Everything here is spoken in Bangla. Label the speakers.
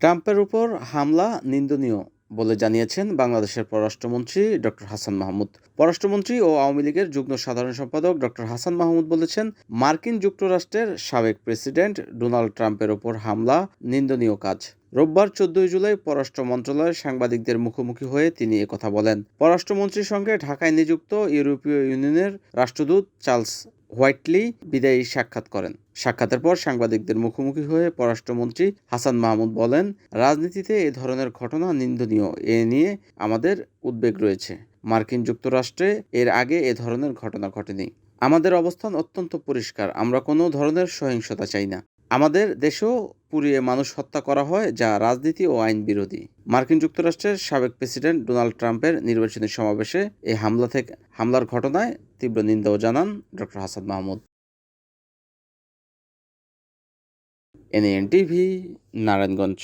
Speaker 1: ট্রাম্পের উপর হামলা নিন্দনীয় বলে জানিয়েছেন বাংলাদেশের পররাষ্ট্রমন্ত্রী ডক্টর হাসান মাহমুদ। পররাষ্ট্রমন্ত্রী ও আওয়ামী লীগের যুগ্ম সাধারণ সম্পাদক ডক্টর হাসান মাহমুদ বলেছেন, মার্কিন যুক্তরাষ্ট্রের সাবেক প্রেসিডেন্ট ডোনাল্ড ট্রাম্পের ওপর হামলা নিন্দনীয় কাজ। রোববার চোদ্দই জুলাই পররাষ্ট্র মন্ত্রণালয়ের সাংবাদিকদের মুখোমুখি হয়ে তিনি কথা বলেন। পররাষ্ট্রমন্ত্রীর সঙ্গে ঢাকায় নিযুক্ত ইউরোপীয় ইউনিয়নের রাষ্ট্রদূত চার্লস হোয়াইটলি বিদায়ী সাক্ষাৎ করেন। সাক্ষাতের পর সাংবাদিকদের মুখোমুখি হয়ে পররাষ্ট্রমন্ত্রী হাসান মাহমুদ বলেন, রাজনীতিতে এ ধরনের ঘটনা নিন্দনীয়। এ নিয়ে আমাদের উদ্বেগ রয়েছে। মার্কিন যুক্তরাষ্ট্রে এর আগে এ ধরনের ঘটনা ঘটেনি। আমাদের অবস্থান অত্যন্ত পরিষ্কার। আমরা কোনো ধরনের সহিংসতা চাই না। আমাদের দেশেও পুড়িয়ে মানুষ হত্যা করা হয়, যা রাজনীতি ও আইন বিরোধী। মার্কিন যুক্তরাষ্ট্রের সাবেক প্রেসিডেন্ট ডোনাল্ড ট্রাম্পের নির্বাচনী সমাবেশে এই হামলা থেকে, হামলার ঘটনায় তীব্র নিন্দাও জানান doctor Hasan Mahmud. NN TV Narayanganj.